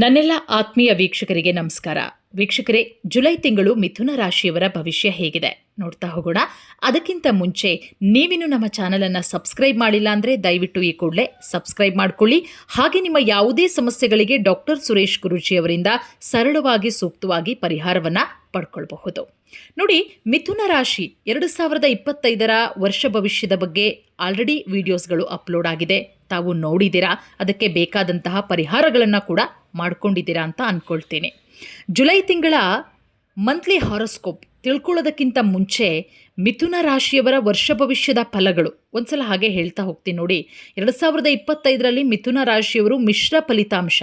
ನನ್ನೆಲ್ಲ ಆತ್ಮೀಯ ವೀಕ್ಷಕರಿಗೆ ನಮಸ್ಕಾರ. ವೀಕ್ಷಕರೇ, ಜುಲೈ ತಿಂಗಳು ಮಿಥುನ ರಾಶಿಯವರ ಭವಿಷ್ಯ ಹೇಗಿದೆ? ನೋಡ್ತಾ ಹೋಗೋಣ. ಅದಕ್ಕಿಂತ ಮುಂಚೆ ನೀವಿನ್ನು ನಮ್ಮ ಚಾನಲನ್ನು ಸಬ್ಸ್ಕ್ರೈಬ್ ಮಾಡಿಲ್ಲ ಅಂದರೆ ದಯವಿಟ್ಟು ಈ ಕೂಡಲೇ ಸಬ್ಸ್ಕ್ರೈಬ್ ಮಾಡಿಕೊಳ್ಳಿ. ಹಾಗೆ ನಿಮ್ಮ ಯಾವುದೇ ಸಮಸ್ಯೆಗಳಿಗೆ ಡಾಕ್ಟರ್ ಸುರೇಶ್ ಗುರುಜಿ ಅವರಿಂದ ಸರಳವಾಗಿ ಸೂಕ್ತವಾಗಿ ಪರಿಹಾರವನ್ನು ಪಡ್ಕೊಳ್ಬಹುದು. ನೋಡಿ, ಮಿಥುನ ರಾಶಿ ಎರಡು ಸಾವಿರದ ಇಪ್ಪತ್ತೈದರ ವರ್ಷ ಭವಿಷ್ಯದ ಬಗ್ಗೆ ಆಲ್ರೆಡಿ ವಿಡಿಯೋಸ್ಗಳು ಅಪ್ಲೋಡ್ ಆಗಿದೆ. ತಾವು ನೋಡಿದಿರಾ ಅದಕ್ಕೆ ಬೇಕಾದಂತಹ ಪರಿಹಾರಗಳನ್ನು ಕೂಡ ಮಾಡ್ಕೊಂಡಿದ್ದೀರಾ ಅಂತ ಅಂದ್ಕೊಳ್ತೀನಿ ಜುಲೈ ತಿಂಗಳ ಮಂತ್ಲಿ ಹಾರೋಸ್ಕೋಪ್ ತಿಳ್ಕೊಳ್ಳೋದಕ್ಕಿಂತ ಮುಂಚೆ ಮಿಥುನ ರಾಶಿಯವರ ವರ್ಷ ಭವಿಷ್ಯದ ಫಲಗಳು. ಒಂದ್ಸಲ ಹಾಗೆ ಹೇಳ್ತಾ ಹೋಗ್ತೀನಿ ನೋಡಿ. ಎರಡು ಸಾವಿರದ ಇಪ್ಪತ್ತೈದರಲ್ಲಿ ಮಿಥುನ ರಾಶಿಯವರು ಮಿಶ್ರ ಫಲಿತಾಂಶ,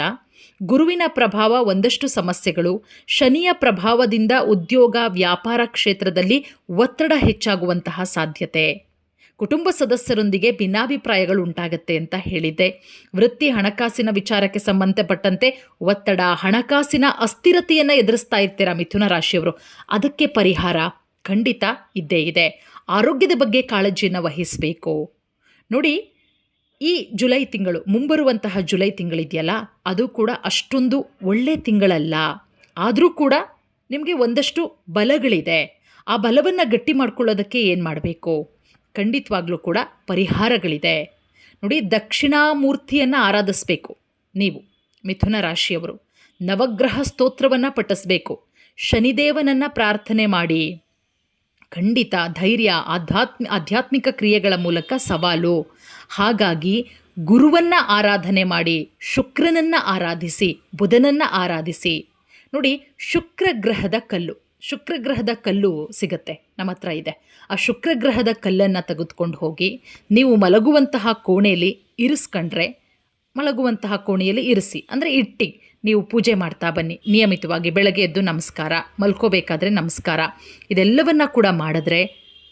ಗುರುವಿನ ಪ್ರಭಾವ ಒಂದಷ್ಟು ಸಮಸ್ಯೆಗಳು, ಶನಿಯ ಪ್ರಭಾವದಿಂದ ಉದ್ಯೋಗ ವ್ಯಾಪಾರ ಕ್ಷೇತ್ರದಲ್ಲಿ ಒತ್ತಡ ಹೆಚ್ಚಾಗುವಂತಹ ಸಾಧ್ಯತೆ. ಕುಟುಂಬ ಸದಸ್ಯರೊಂದಿಗೆ ಭಿನ್ನಾಭಿಪ್ರಾಯಗಳು ಉಂಟಾಗತ್ತೆ ಅಂತ ಹೇಳಿದ್ದೆ. ವೃತ್ತಿ ಹಣಕಾಸಿನ ವಿಚಾರಕ್ಕೆ ಸಂಬಂಧಪಟ್ಟಂತೆ ಒತ್ತಡ, ಹಣಕಾಸಿನ ಅಸ್ಥಿರತೆಯನ್ನು ಎದುರಿಸ್ತಾ ಇರ್ತೀರಾ ಮಿಥುನ ರಾಶಿಯವರು? ಅದಕ್ಕೆ ಪರಿಹಾರ ಖಂಡಿತ ಇದ್ದೇ ಇದೆ. ಆರೋಗ್ಯದ ಬಗ್ಗೆ ಕಾಳಜಿಯನ್ನು ವಹಿಸಬೇಕು. ನೋಡಿ, ಈ ಜುಲೈ ತಿಂಗಳು ಮುಂಬರುವಂತಹ ಜುಲೈ ತಿಂಗಳಿದೆಯಲ್ಲ, ಅದು ಕೂಡ ಅಷ್ಟೊಂದು ಒಳ್ಳೆ ತಿಂಗಳಲ್ಲ. ಆದರೂ ಕೂಡ ನಿಮಗೆ ಒಂದಷ್ಟು ಬಲಗಳಿದೆ. ಆ ಬಲವನ್ನು ಗಟ್ಟಿ ಮಾಡ್ಕೊಳ್ಳೋದಕ್ಕೆ ಏನು ಮಾಡಬೇಕು? ಖಂಡಿತವಾಗ್ಲೂ ಕೂಡ ಪರಿಹಾರಗಳಿದೆ. ನೋಡಿ, ದಕ್ಷಿಣಾಮೂರ್ತಿಯನ್ನು ಆರಾಧಿಸಬೇಕು. ನೀವು, ಮಿಥುನ ರಾಶಿಯವರು, ನವಗ್ರಹ ಸ್ತೋತ್ರವನ್ನು ಪಠಿಸಬೇಕು. ಶನಿದೇವನನ್ನು ಪ್ರಾರ್ಥನೆ ಮಾಡಿ. ಖಂಡಿತ ಧೈರ್ಯ, ಆಧ್ಯಾತ್ಮ, ಆಧ್ಯಾತ್ಮಿಕ ಕ್ರಿಯೆಗಳ ಮೂಲಕ ಸವಾಲು. ಹಾಗಾಗಿ ಗುರುವನ್ನು ಆರಾಧನೆ ಮಾಡಿ, ಶುಕ್ರನನ್ನು ಆರಾಧಿಸಿ, ಬುಧನನ್ನು ಆರಾಧಿಸಿ. ನೋಡಿ, ಶುಕ್ರ ಗ್ರಹದ ಕಲ್ಲು. ಶುಕ್ರ ಗ್ರಹದ ಕಲ್ಲು ಸಿಗತ್ತೆ, ನಮ್ಮ ಹತ್ರ ಇದೆ. ಆ ಶುಕ್ರಗ್ರಹದ ಕಲ್ಲನ್ನು ತೆಗೆದುಕೊಂಡು ಹೋಗಿ, ನೀವು ಮಲಗುವಂತಹ ಕೋಣೆಯಲ್ಲಿ ಇರಿಸ್ಕೊಂಡ್ರೆ, ಮಲಗುವಂತಹ ಕೋಣೆಯಲ್ಲಿ ಇರಿಸಿ. ಅಂದರೆ ಇಟ್ಟಿ, ನೀವು ಪೂಜೆ ಮಾಡ್ತಾ ಬನ್ನಿ, ನಿಯಮಿತವಾಗಿ ಬೆಳಗ್ಗೆ ಎದ್ದು ನಮಸ್ಕಾರ, ಮಲ್ಕೋಬೇಕಾದ್ರೆ ನಮಸ್ಕಾರ. ಇದೆಲ್ಲವನ್ನು ಕೂಡ ಮಾಡಿದ್ರೆ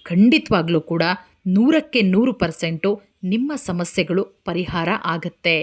ಖಂಡಿತವಾಗ್ಲೂ ಕೂಡ ನೂರಕ್ಕೆ ನೂರು ಪರ್ಸೆಂಟು ನಿಮ್ಮ ಸಮಸ್ಯೆಗಳು ಪರಿಹಾರ ಆಗತ್ತೆ.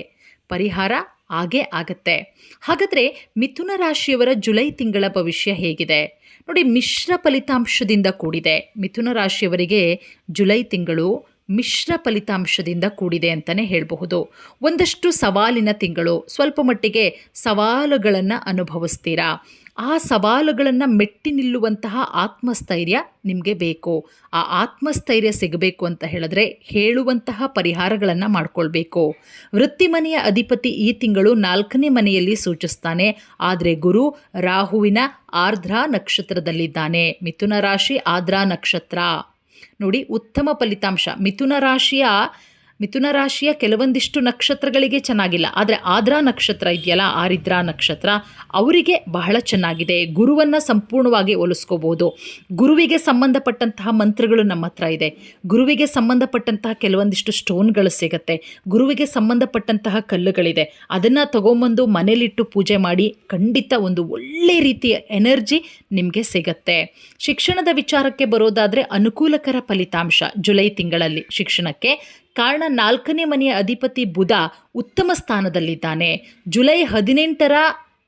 ಪರಿಹಾರ ಆಗೇ ಆಗತ್ತೆ. ಹಾಗಾದರೆ ಮಿಥುನ ರಾಶಿಯವರ ಜುಲೈ ತಿಂಗಳ ಭವಿಷ್ಯ ಹೇಗಿದೆ? ನೋಡಿ, ಮಿಶ್ರ ಫಲಿತಾಂಶದಿಂದ ಕೂಡಿದೆ. ಮಿಥುನ ರಾಶಿಯವರಿಗೆ ಜುಲೈ ತಿಂಗಳು ಮಿಶ್ರ ಫಲಿತಾಂಶದಿಂದ ಕೂಡಿದೆ ಅಂತಲೇ ಹೇಳಬಹುದು. ಒಂದಷ್ಟು ಸವಾಲಿನ ತಿಂಗಳು, ಸ್ವಲ್ಪ ಮಟ್ಟಿಗೆ ಸವಾಲುಗಳನ್ನು ಅನುಭವಿಸ್ತೀರಾ? ಆ ಸವಾಲುಗಳನ್ನು ಮೆಟ್ಟಿ ನಿಲ್ಲುವಂತಹ ಆತ್ಮಸ್ಥೈರ್ಯ ನಿಮಗೆ ಬೇಕು. ಆ ಆತ್ಮಸ್ಥೈರ್ಯ ಸಿಗಬೇಕು ಅಂತ ಹೇಳಿದ್ರೆ ಹೇಳುವಂತಹ ಪರಿಹಾರಗಳನ್ನು ಮಾಡಿಕೊಳ್ಬೇಕು. ವೃತ್ತಿಮನೆಯ ಅಧಿಪತಿ ಈ ತಿಂಗಳು ನಾಲ್ಕನೇ ಮನೆಯಲ್ಲಿ ಸೂಚಿಸ್ತಾನೆ. ಆದರೆ ಗುರು ರಾಹುವಿನ ಆರ್ಧ್ರ ನಕ್ಷತ್ರದಲ್ಲಿದ್ದಾನೆ. ಮಿಥುನ ರಾಶಿ ಆರ್ಧ್ರ ನಕ್ಷತ್ರ. ನೋಡಿ ಉತ್ತಮ ಫಲಿತಾಂಶ ಮಿಥುನ ರಾಶಿಯ ಮಿಥುನ ರಾಶಿಯ ಕೆಲವೊಂದಿಷ್ಟು ನಕ್ಷತ್ರಗಳಿಗೆ ಚೆನ್ನಾಗಿಲ್ಲ. ಆದರೆ ಆದ್ರಾ ನಕ್ಷತ್ರ ಇದೆಯಲ್ಲ, ಆರಿದ್ರಾ ನಕ್ಷತ್ರ, ಅವರಿಗೆ ಬಹಳ ಚೆನ್ನಾಗಿದೆ. ಗುರುವನ್ನು ಸಂಪೂರ್ಣವಾಗಿ ಹೋಲಿಸ್ಕೋಬೋದು. ಗುರುವಿಗೆ ಸಂಬಂಧಪಟ್ಟಂತಹ ಮಂತ್ರಗಳು ನಮ್ಮ ಹತ್ರ ಇದೆ. ಗುರುವಿಗೆ ಸಂಬಂಧಪಟ್ಟಂತಹ ಕೆಲವೊಂದಿಷ್ಟು ಸ್ಟೋನ್ಗಳು ಸಿಗುತ್ತೆ. ಗುರುವಿಗೆ ಸಂಬಂಧಪಟ್ಟಂತಹ ಕಲ್ಲುಗಳಿದೆ. ಅದನ್ನು ತಗೊಂಬಂದು ಮನೇಲಿಟ್ಟು ಪೂಜೆ ಮಾಡಿ ಖಂಡಿತ ಒಂದು ಒಳ್ಳೆ ರೀತಿಯ ಎನರ್ಜಿ ನಿಮಗೆ ಸಿಗತ್ತೆ. ಶಿಕ್ಷಣದ ವಿಚಾರಕ್ಕೆ ಬರೋದಾದರೆ ಅನುಕೂಲಕರ ಫಲಿತಾಂಶ ಜುಲೈ ತಿಂಗಳಲ್ಲಿ ಶಿಕ್ಷಣಕ್ಕೆ ಕಾರಣ ನಾಲ್ಕನೇ ಮನೆಯ ಅಧಿಪತಿ ಬುಧ ಉತ್ತಮ ಸ್ಥಾನದಲ್ಲಿದ್ದಾನೆ. ಜುಲೈ ಹದಿನೆಂಟರ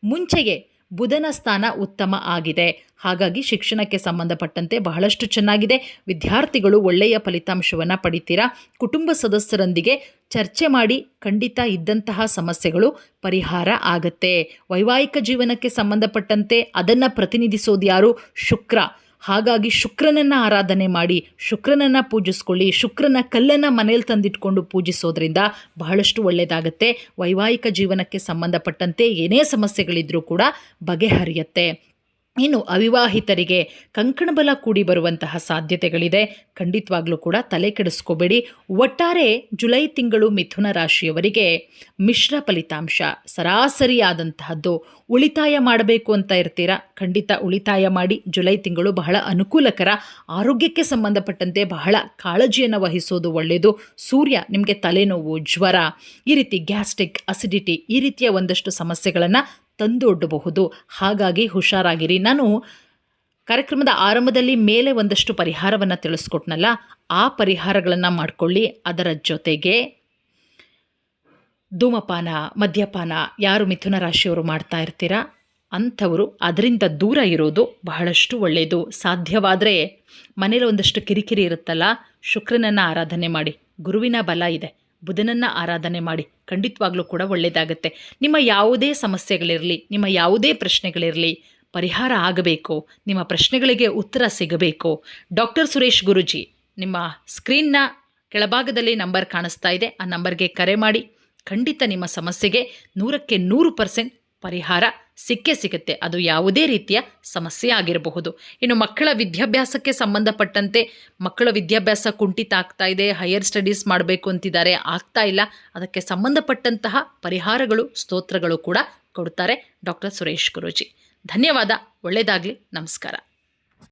ಮುಂಚೆಗೆ ಬುಧನ ಸ್ಥಾನ ಉತ್ತಮ ಆಗಿದೆ. ಹಾಗಾಗಿ ಶಿಕ್ಷಣಕ್ಕೆ ಸಂಬಂಧಪಟ್ಟಂತೆ ಬಹಳಷ್ಟು ಚೆನ್ನಾಗಿದೆ. ವಿದ್ಯಾರ್ಥಿಗಳು ಒಳ್ಳೆಯ ಫಲಿತಾಂಶವನ್ನು ಪಡಿತೀರಾ? ಕುಟುಂಬ ಸದಸ್ಯರೊಂದಿಗೆ ಚರ್ಚೆ ಮಾಡಿ ಖಂಡಿತ ಇದ್ದಂತಹ ಸಮಸ್ಯೆಗಳು ಪರಿಹಾರ ಆಗತ್ತೆ. ವೈವಾಹಿಕ ಜೀವನಕ್ಕೆ ಸಂಬಂಧಪಟ್ಟಂತೆ ಅದನ್ನು ಪ್ರತಿನಿಧಿಸೋದು ಯಾರು? ಶುಕ್ರ. ಹಾಗಾಗಿ ಶುಕ್ರನನ್ನು ಆರಾಧನೆ ಮಾಡಿ, ಶುಕ್ರನನ್ನು ಪೂಜಿಸ್ಕೊಳ್ಳಿ, ಶುಕ್ರನ ಕಲ್ಲನ್ನು ಮನೇಲಿ ತಂದಿಟ್ಕೊಂಡು ಪೂಜಿಸೋದ್ರಿಂದ ಬಹಳಷ್ಟು ಒಳ್ಳೆಯದಾಗತ್ತೆ ವೈವಾಹಿಕ ಜೀವನಕ್ಕೆ ಸಂಬಂಧಪಟ್ಟಂತೆ ಏನೇ ಸಮಸ್ಯೆಗಳಿದ್ರೂ ಕೂಡ ಬಗೆಹರಿಯತ್ತೆ. ಇನ್ನು ಅವಿವಾಹಿತರಿಗೆ ಕಂಕಣಬಲ ಕೂಡಿ ಬರುವಂತಹ ಸಾಧ್ಯತೆಗಳಿದೆ. ಖಂಡಿತವಾಗ್ಲೂ ಕೂಡ ತಲೆ ಕೆಡಿಸ್ಕೋಬೇಡಿ. ಒಟ್ಟಾರೆ ಜುಲೈ ತಿಂಗಳು ಮಿಥುನ ರಾಶಿಯವರಿಗೆ ಮಿಶ್ರ ಫಲಿತಾಂಶ, ಸರಾಸರಿಯಾದಂತಹದ್ದು ಉಳಿತಾಯ ಮಾಡಬೇಕು ಅಂತ ಇರ್ತೀರಾ? ಖಂಡಿತ ಉಳಿತಾಯ ಮಾಡಿ ಜುಲೈ ತಿಂಗಳು ಬಹಳ ಅನುಕೂಲಕರ, ಆರೋಗ್ಯಕ್ಕೆ ಸಂಬಂಧಪಟ್ಟಂತೆ ಬಹಳ ಕಾಳಜಿಯನ್ನು ವಹಿಸೋದು ಒಳ್ಳೆಯದು. ಸೂರ್ಯ ನಿಮಗೆ ತಲೆನೋವು, ಜ್ವರ, ಈ ರೀತಿ ಗ್ಯಾಸ್ಟ್ರಿಕ್ ಅಸಿಡಿಟಿ ಈ ರೀತಿಯ ಒಂದಷ್ಟು ಸಮಸ್ಯೆಗಳನ್ನು ತಂದೊಡ್ಡಬಹುದು. ಹಾಗಾಗಿ ಹುಷಾರಾಗಿರಿ. ನಾನು ಕಾರ್ಯಕ್ರಮದ ಆರಂಭದಲ್ಲಿ ಮೇಲೆ ಒಂದಷ್ಟು ಪರಿಹಾರವನ್ನು ತಿಳಿಸ್ಕೊಟ್ನಲ್ಲ, ಆ ಪರಿಹಾರಗಳನ್ನು ಮಾಡಿಕೊಳ್ಳಿ. ಅದರ ಜೊತೆಗೆ ಧೂಮಪಾನ, ಮದ್ಯಪಾನ, ಯಾರು ಮಿಥುನ ರಾಶಿಯವರು ಮಾಡ್ತಾ ಇರ್ತೀರಾ? ಅಂಥವರು. ಅದರಿಂದ ದೂರ ಇರೋದು ಬಹಳಷ್ಟು ಒಳ್ಳೆಯದು ಸಾಧ್ಯವಾದರೆ ಮನೇಲಿ ಒಂದಷ್ಟು ಕಿರಿಕಿರಿ ಇರುತ್ತಲ್ಲ, ಶುಕ್ರನನ್ನು ಆರಾಧನೆ ಮಾಡಿ. ಗುರುವಿನ ಬಲ ಇದೆ. ಬುಧನನ್ನು ಆರಾಧನೆ ಮಾಡಿ. ಖಂಡಿತವಾಗ್ಲೂ ಕೂಡ ಒಳ್ಳೆಯದಾಗುತ್ತೆ ನಿಮ್ಮ ಯಾವುದೇ ಸಮಸ್ಯೆಗಳಿರಲಿ, ನಿಮ್ಮ ಯಾವುದೇ ಪ್ರಶ್ನೆಗಳಿರಲಿ, ಪರಿಹಾರ ಆಗಬೇಕು. ನಿಮ್ಮ ಪ್ರಶ್ನೆಗಳಿಗೆ ಉತ್ತರ ಸಿಗಬೇಕು. ಡಾಕ್ಟರ್ ಸುರೇಶ್ ಗುರುಜಿ, ನಿಮ್ಮ ಸ್ಕ್ರೀನ್ನ ಕೆಳಭಾಗದಲ್ಲಿ ನಂಬರ್ ಕಾಣಿಸ್ತಾ ಇದೆ. ಆ ನಂಬರ್ಗೆ ಕರೆ ಮಾಡಿ. ಖಂಡಿತ ನಿಮ್ಮ ಸಮಸ್ಯೆಗೆ ನೂರಕ್ಕೆ ನೂರು ಪರ್ಸೆಂಟ್ ಪರಿಹಾರ ಸಿಕ್ಕೇ ಸಿಗುತ್ತೆ. ಅದು ಯಾವುದೇ ರೀತಿಯ ಸಮಸ್ಯೆ ಆಗಿರಬಹುದು. ಇನ್ನು ಮಕ್ಕಳ ವಿದ್ಯಾಭ್ಯಾಸಕ್ಕೆ ಸಂಬಂಧಪಟ್ಟಂತೆ ಮಕ್ಕಳ ವಿದ್ಯಾಭ್ಯಾಸ ಕುಂಠಿತ ಆಗ್ತಾ ಇದೆ. ಹೈಯರ್ ಸ್ಟಡೀಸ್ ಮಾಡಬೇಕು ಅಂತಿದ್ದಾರೆ. ಆಗ್ತಾ ಇಲ್ಲ. ಅದಕ್ಕೆ ಸಂಬಂಧಪಟ್ಟಂತಹ ಪರಿಹಾರಗಳು, ಸ್ತೋತ್ರಗಳು ಕೂಡ ಕೊಡ್ತಾರೆ ಡಾಕ್ಟರ್ ಸುರೇಶ್ ಗುರೂಜಿ. ಧನ್ಯವಾದ. ಒಳ್ಳೆಯದಾಗಲಿ ನಮಸ್ಕಾರ.